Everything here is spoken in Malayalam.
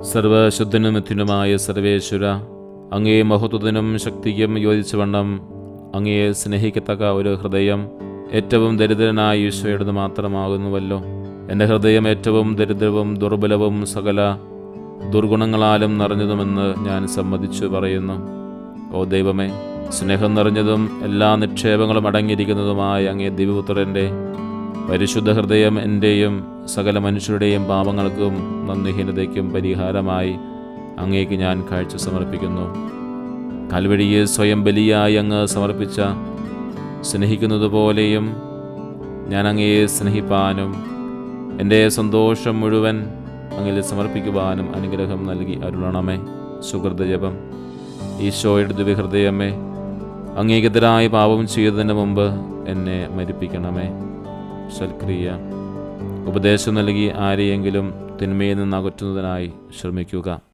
സർവശുദ്ധനും മിഥുനുമായ സർവേശ്വര അങ്ങേ മഹത്വത്തിനും ശക്തിക്കും യോജിച്ചവണ്ണം അങ്ങയെ സ്നേഹിക്കത്തക്ക ഒരു ഹൃദയം ഏറ്റവും ദരിദ്രനായ ഈശോയുടേത് മാത്രമാകുന്നുവല്ലോ. എന്റെ ഹൃദയം ഏറ്റവും ദരിദ്രവും ദുർബലവും സകല ദുർഗുണങ്ങളാലും നിറഞ്ഞതുമെന്ന് ഞാൻ സമ്മതിച്ചു പറയുന്നു. ഓ ദൈവമേ സ്നേഹം നിറഞ്ഞതും എല്ലാ നിക്ഷേപങ്ങളും അടങ്ങിയിരിക്കുന്നതുമായ അങ്ങേ ദിവപുത്രന്റെ പരിശുദ്ധ ഹൃദയം എന്റെയും സകല മനുഷ്യരുടെയും പാപങ്ങൾക്കും നന്ദിഹീനതയ്ക്കും പരിഹാരമായി അങ്ങേക്ക് ഞാൻ കാഴ്ച സമർപ്പിക്കുന്നു. കൽവഴിയെ സ്വയം ബലിയായി അങ്ങ് സമർപ്പിച്ച സ്നേഹിക്കുന്നതുപോലെയും ഞാൻ അങ്ങയെ സ്നേഹിപ്പാനും എന്റെ സന്തോഷം മുഴുവൻ അങ്ങിൽ സമർപ്പിക്കുവാനും അനുഗ്രഹം നൽകി അരുളണമേ. സുഹൃതജപം ഈശോയുടെ ദിവ്യഹൃദയമേ അങ്ങേക്കെതിരായ പാപം ചെയ്തതിന് മുമ്പ് എന്നെ മരിപ്പിക്കണമേ. സൽക്രിയ. ഉപദേശം നൽകി ആരെയെങ്കിലും തിന്മയിൽ നിന്ന് അകറ്റുന്നതിനായി ശ്രമിക്കുക.